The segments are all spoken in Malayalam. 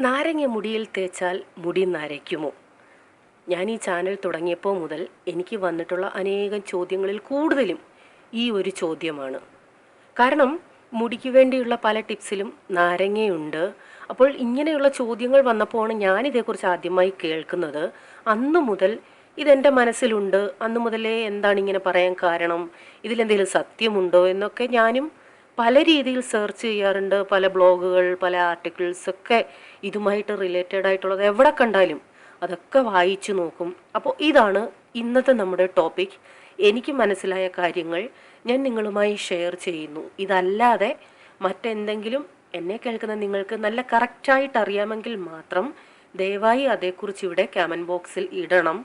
നാരങ്ങ മുടിയിൽ തേച്ചാൽ മുടി നരയ്ക്കുമോ? ഞാൻ ഈ ചാനൽ തുടങ്ങിയപ്പോൾ മുതൽ എനിക്ക് വന്നിട്ടുള്ള അനേകം ചോദ്യങ്ങളിൽ കൂടുതലും ഈ ഒരു ചോദ്യമാണ്. കാരണം മുടിക്ക് വേണ്ടിയുള്ള പല ടിപ്സിലും നാരങ്ങയുണ്ട്. അപ്പോൾ ഇങ്ങനെയുള്ള ചോദ്യങ്ങൾ വന്നപ്പോഴാണ് ഞാനിതേക്കുറിച്ച് ആദ്യമായി കേൾക്കുന്നത്. അന്നു മുതൽ ഇതെന്റെ മനസ്സിലുണ്ട്. അന്നു മുതലേ എന്താണ് ഇങ്ങനെ പറയാൻ കാരണം? ഇതിലെന്തെങ്കിലും സത്യമുണ്ടോ എന്നൊക്കെ ഞാനും പല രീതിയിൽ സെർച്ച് ചെയ്യാറുണ്ട്. പല ബ്ലോഗുകൾ പല ആർട്ടിക്കിൾസ് ഒക്കെ ഇതുമായിട്ട് റിലേറ്റഡ് ആയിട്ടുള്ളത് എവിടെ കണ്ടാലും അതൊക്കെ വായിച്ചു നോക്കും. അപ്പോൾ ഇതാണ് ഇന്നത്തെ നമ്മുടെ ടോപ്പിക് എനിക്ക് മനസ്സിലായ കാര്യങ്ങൾ ഞാൻ നിങ്ങളുമായി ഷെയർ ചെയ്യുന്നു. ഇതല്ലാതെ മറ്റെന്തെങ്കിലും എന്നെ കേൾക്കുന്ന നിങ്ങൾക്ക് നല്ല കറക്റ്റായിട്ട് അറിയാമെങ്കിൽ മാത്രം ദയവായി അതേക്കുറിച്ച് ഇവിടെ കമന്റ് ബോക്സിൽ ഇടണം.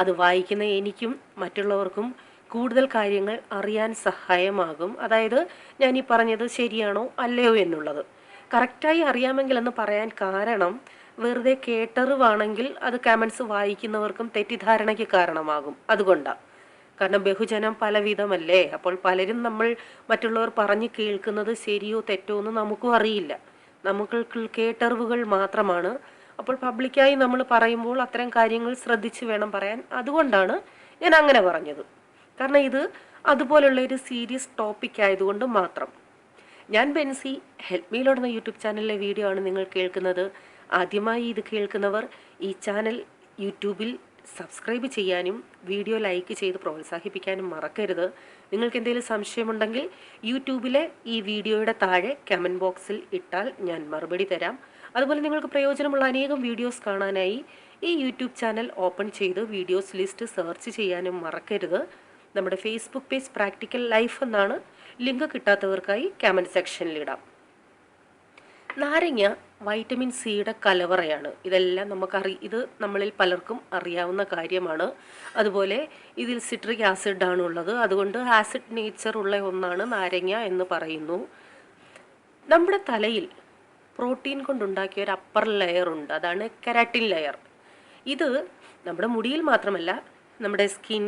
അത് വായിക്കുന്ന എനിക്കും മറ്റുള്ളവർക്കും കൂടുതൽ കാര്യങ്ങൾ അറിയാൻ സഹായമാകും. അതായത് ഞാൻ ഈ പറഞ്ഞത് ശരിയാണോ അല്ലയോ എന്നുള്ളത്. കറക്റ്റായി അറിയാമെങ്കിൽ എന്ന് പറയാൻ കാരണം വെറുതെ കേട്ടറിവാണെങ്കിൽ അത് കമൻസ് വായിക്കുന്നവർക്കും തെറ്റിദ്ധാരണയ്ക്ക് കാരണമാകും. അതുകൊണ്ടാണ് കാരണം ബഹുജനം പലവിധമല്ലേ? അപ്പോൾ പലരും നമ്മൾ മറ്റുള്ളവർ പറഞ്ഞു കേൾക്കുന്നത് ശരിയോ തെറ്റോ എന്ന് നമുക്കും അറിയില്ല. നമുക്ക് കേട്ടറിവുകൾ മാത്രമാണ്. അപ്പോൾ പബ്ലിക്കായി നമ്മൾ പറയുമ്പോൾ അത്തരം കാര്യങ്ങൾ ശ്രദ്ധിച്ച് വേണം പറയാൻ. അതുകൊണ്ടാണ് ഞാൻ അങ്ങനെ പറഞ്ഞത്. കാരണം ഇത് അതുപോലുള്ള ഒരു സീരിയസ് ടോപ്പിക് ആയതുകൊണ്ട് മാത്രം. ഞാൻ ബെൻസി എന്ന യൂട്യൂബ് ചാനലിലെ വീഡിയോ ആണ് നിങ്ങൾ കേൾക്കുന്നത്. ആദ്യമായി ഇത് കേൾക്കുന്നവർ ഈ ചാനൽ യൂട്യൂബിൽ സബ്സ്ക്രൈബ് ചെയ്യാനും വീഡിയോ ലൈക്ക് ചെയ്ത് പ്രോത്സാഹിപ്പിക്കാനും മറക്കരുത്. നിങ്ങൾക്ക് എന്തെങ്കിലും സംശയമുണ്ടെങ്കിൽ യൂട്യൂബിലെ ഈ വീഡിയോയുടെ താഴെ കമന്റ് ബോക്സിൽ ഇട്ടാൽ ഞാൻ മറുപടി തരാം. അതുപോലെ നിങ്ങൾക്ക് പ്രയോജനമുള്ള അനേകം വീഡിയോസ് കാണാനായി ഈ യൂട്യൂബ് ചാനൽ ഓപ്പൺ ചെയ്ത് വീഡിയോസ് ലിസ്റ്റ് സെർച്ച് ചെയ്യാനും മറക്കരുത്. നമ്മുടെ ഫേസ്ബുക്ക് പേജ് പ്രാക്ടിക്കൽ ലൈഫ് എന്നാണ് ലിങ്ക് കിട്ടാത്തവർക്കായി കമന്റ് സെക്ഷനിൽ ഇടാം. നാരങ്ങ വൈറ്റമിൻ സിയുടെ കലവറയാണ്. ഇതെല്ലാം നമുക്കറി ഇത് നമ്മളിൽ പലർക്കും അറിയാവുന്ന കാര്യമാണ്. അതുപോലെ ഇതിൽ സിട്രിക് ആസിഡ് ആണ് ഉള്ളത്. അതുകൊണ്ട് ആസിഡ് നേച്ചർ ഉള്ള ഒന്നാണ് നാരങ്ങ എന്ന് പറയുന്നു. നമ്മുടെ തലയിൽ പ്രോട്ടീൻ കൊണ്ടുണ്ടാക്കിയ ഒരു അപ്പർ ലെയർ ഉണ്ട്. അതാണ് കെരാറ്റിൻ ലെയർ ഇത് നമ്മുടെ മുടിയിൽ മാത്രമല്ല നമ്മുടെ സ്കിൻ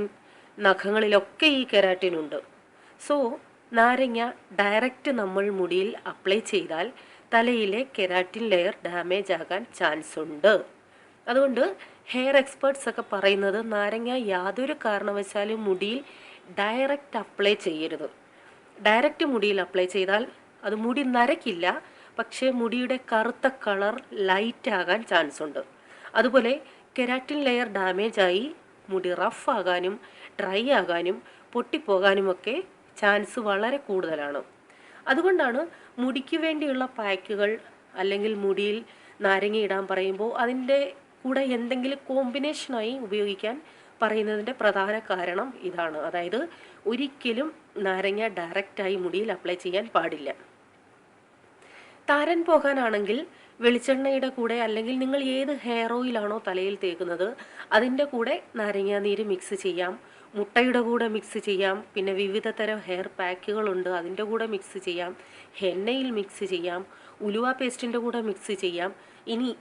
നഖങ്ങളിലൊക്കെ ഈ കെരാറ്റിൻ ഉണ്ട്. സോ നാരങ്ങ ഡയറക്റ്റ് നമ്മൾ മുടിയിൽ അപ്ലൈ ചെയ്താൽ തലയിലെ കെരാറ്റിൻ ലെയർ ഡാമേജ് ആകാൻ ചാൻസ് ഉണ്ട്. അതുകൊണ്ട് ഹെയർ എക്സ്പേർട്സ് ഒക്കെ പറയുന്നത് നാരങ്ങ യാതൊരു കാരണവശാലും മുടിയിൽ ഡയറക്റ്റ് അപ്ലൈ ചെയ്യരുത്. ഡയറക്റ്റ് മുടിയിൽ അപ്ലൈ ചെയ്താൽ അത് മുടി നരക്കില്ല പക്ഷേ മുടിയുടെ കറുത്ത കളർ ലൈറ്റ് ആകാൻ ചാൻസ് ഉണ്ട്. അതുപോലെ കെരാറ്റിൻ ലെയർ ഡാമേജായി മുടി റഫ് ആകാനും ഡ്രൈ ആകാനും പൊട്ടിപ്പോകാനുമൊക്കെ ചാൻസ് വളരെ കൂടുതലാണ്. അതുകൊണ്ടാണ് മുടിക്ക് വേണ്ടിയുള്ള പാക്കുകൾ അല്ലെങ്കിൽ മുടിയിൽ നാരങ്ങ ഇടാൻ പറയുമ്പോൾ അതിന്റെ കൂടെ എന്തെങ്കിലും കോമ്പിനേഷനായി ഉപയോഗിക്കാൻ പറയുന്നതിന്റെ പ്രധാന കാരണം ഇതാണ്. അതായത് ഒരിക്കലും നാരങ്ങ ഡയറക്റ്റായി മുടിയിൽ അപ്ലൈ ചെയ്യാൻ പാടില്ല. താരൻ പോകാനാണെങ്കിൽ വെളിച്ചെണ്ണയുടെ കൂടെ അല്ലെങ്കിൽ നിങ്ങൾ ഏത് ഹെയർ ഓയിലാണോ തലയിൽ തേക്കുന്നത് അതിന്റെ കൂടെ നാരങ്ങാനീര് മിക്സ് ചെയ്യാം. മുട്ടയുടെ കൂടെ മിക്സ് ചെയ്യാം. പിന്നെ വിവിധ തരം ഹെയർ പാക്കുകളുണ്ട് അതിന്റെ കൂടെ മിക്സ് ചെയ്യാം. ഹെന്നയിൽ മിക്സ് ചെയ്യാം. ഉലുവ പേസ്റ്റിന്റെ കൂടെ മിക്സ് ചെയ്യാം. ഇനി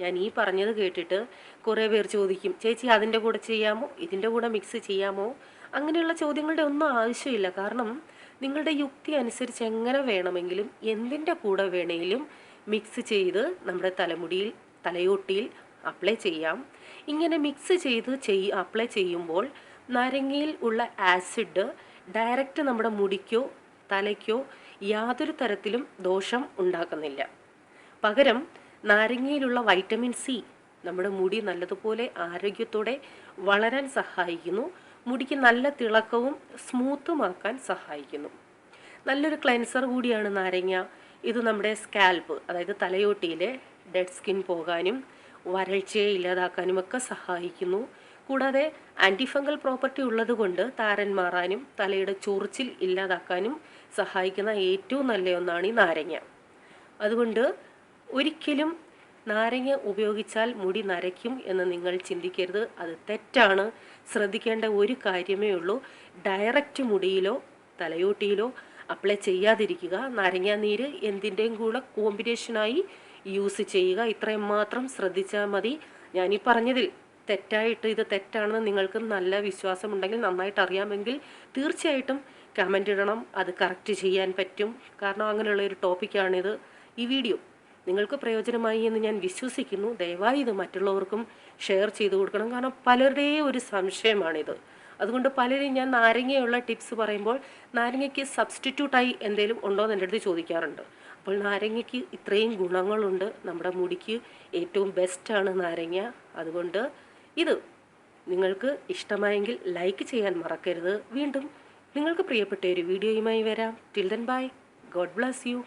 ഞാൻ ഈ പറഞ്ഞത് കേട്ടിട്ട് കുറേ പേർ ചോദിക്കും ചേച്ചി അതിന്റെ കൂടെ ചെയ്യാമോ? ഇതിന്റെ കൂടെ മിക്സ് ചെയ്യാമോ? അങ്ങനെയുള്ള ചോദ്യങ്ങളുടെ ഒന്നും ആവശ്യമില്ല. കാരണം നിങ്ങളുടെ യുക്തി അനുസരിച്ച് എങ്ങനെ വേണമെങ്കിലും എന്തിന്റെ കൂടെ വേണമെങ്കിലും മിക്സ് ചെയ്ത് നമ്മുടെ തലമുടിയിൽ തലയോട്ടിയിൽ അപ്ലൈ ചെയ്യാം. ഇങ്ങനെ മിക്സ് ചെയ്ത് ചെയ് അപ്ലൈ ചെയ്യുമ്പോൾ നാരങ്ങയിൽ ഉള്ള ആസിഡ് ഡയറക്റ്റ് നമ്മുടെ മുടിക്കോ തലയ്ക്കോ യാതൊരു തരത്തിലും ദോഷം ഉണ്ടാക്കുന്നില്ല. പകരം നാരങ്ങയിലുള്ള വൈറ്റമിൻ സി നമ്മുടെ മുടി നല്ലതുപോലെ ആരോഗ്യത്തോടെ വളരാൻ സഹായിക്കുന്നു. മുടിക്ക് നല്ല തിളക്കവും സ്മൂത്തുമാക്കാൻ സഹായിക്കുന്നു. നല്ലൊരു ക്ലെൻസർ കൂടിയാണ് നാരങ്ങ. ഇത് നമ്മുടെ സ്കാൽപ്പ് അതായത് തലയോട്ടിയിലെ ഡെഡ് സ്കിൻ പോകാനും വരൾച്ചയെ ഇല്ലാതാക്കാനുമൊക്കെ സഹായിക്കുന്നു. കൂടാതെ ആന്റിഫംഗൽ പ്രോപ്പർട്ടി ഉള്ളതുകൊണ്ട് താരൻ മാറാനും തലയുടെ ചൊറിച്ചിൽ ഇല്ലാതാക്കാനും സഹായിക്കുന്ന ഏറ്റവും നല്ല ഒന്നാണ് ഈ നാരങ്ങ. അതുകൊണ്ട് ഒരിക്കലും നാരങ്ങ ഉപയോഗിച്ചാൽ മുടി നരയ്ക്കും എന്ന് നിങ്ങൾ ചിന്തിക്കരുത്. അത് തെറ്റാണ്. ശ്രദ്ധിക്കേണ്ട ഒരു കാര്യമേ ഉള്ളൂ. ഡയറക്റ്റ് മുടിയിലോ തലയോട്ടിയിലോ അപ്ലൈ ചെയ്യാതിരിക്കുക. നാരങ്ങ നീര് എന്തിന്റെയും കൂടെ കോമ്പിനേഷനായി യൂസ് ചെയ്യുക. ഇത്രയും മാത്രം ശ്രദ്ധിച്ചാൽ മതി. ഞാനീ പറഞ്ഞതിൽ തെറ്റായിട്ട് ഇത് തെറ്റാണെന്ന് നിങ്ങൾക്ക് നല്ല വിശ്വാസമുണ്ടെങ്കിൽ നന്നായിട്ട് അറിയാമെങ്കിൽ തീർച്ചയായിട്ടും കമന്റ് ഇടണം. അത് കറക്റ്റ് ചെയ്യാൻ പറ്റും. കാരണം അങ്ങനെയുള്ള ഒരു ടോപ്പിക്കാണിത് ഈ വീഡിയോ നിങ്ങൾക്ക് പ്രയോജനമായി എന്ന് ഞാൻ വിശ്വസിക്കുന്നു. ദയവായി ഇത് മറ്റുള്ളവർക്കും ഷെയർ ചെയ്ത് കൊടുക്കണം. കാരണം പലരുടെയും ഒരു സംശയമാണിത്. അതുകൊണ്ട് പലരും ഞാൻ നാരങ്ങയുള്ള ടിപ്സ് പറയുമ്പോൾ നാരങ്ങയ്ക്ക് സബ്സ്റ്റിറ്റ്യൂട്ടായി എന്തെങ്കിലും ഉണ്ടോ എന്ന് എന്റെ അടുത്ത് ചോദിക്കാറുണ്ട്. അപ്പോൾ നാരങ്ങയ്ക്ക് ഇത്രയും ഗുണങ്ങളുണ്ട്. നമ്മുടെ മുടിക്ക് ഏറ്റവും ബെസ്റ്റാണ് നാരങ്ങ. അതുകൊണ്ട് ഇത് നിങ്ങൾക്ക് ഇഷ്ടമായെങ്കിൽ ലൈക്ക് ചെയ്യാൻ മറക്കരുത്. വീണ്ടും നിങ്ങൾക്ക് പ്രിയപ്പെട്ട ഒരു വീഡിയോയുമായി വരാം. Till then bye God bless you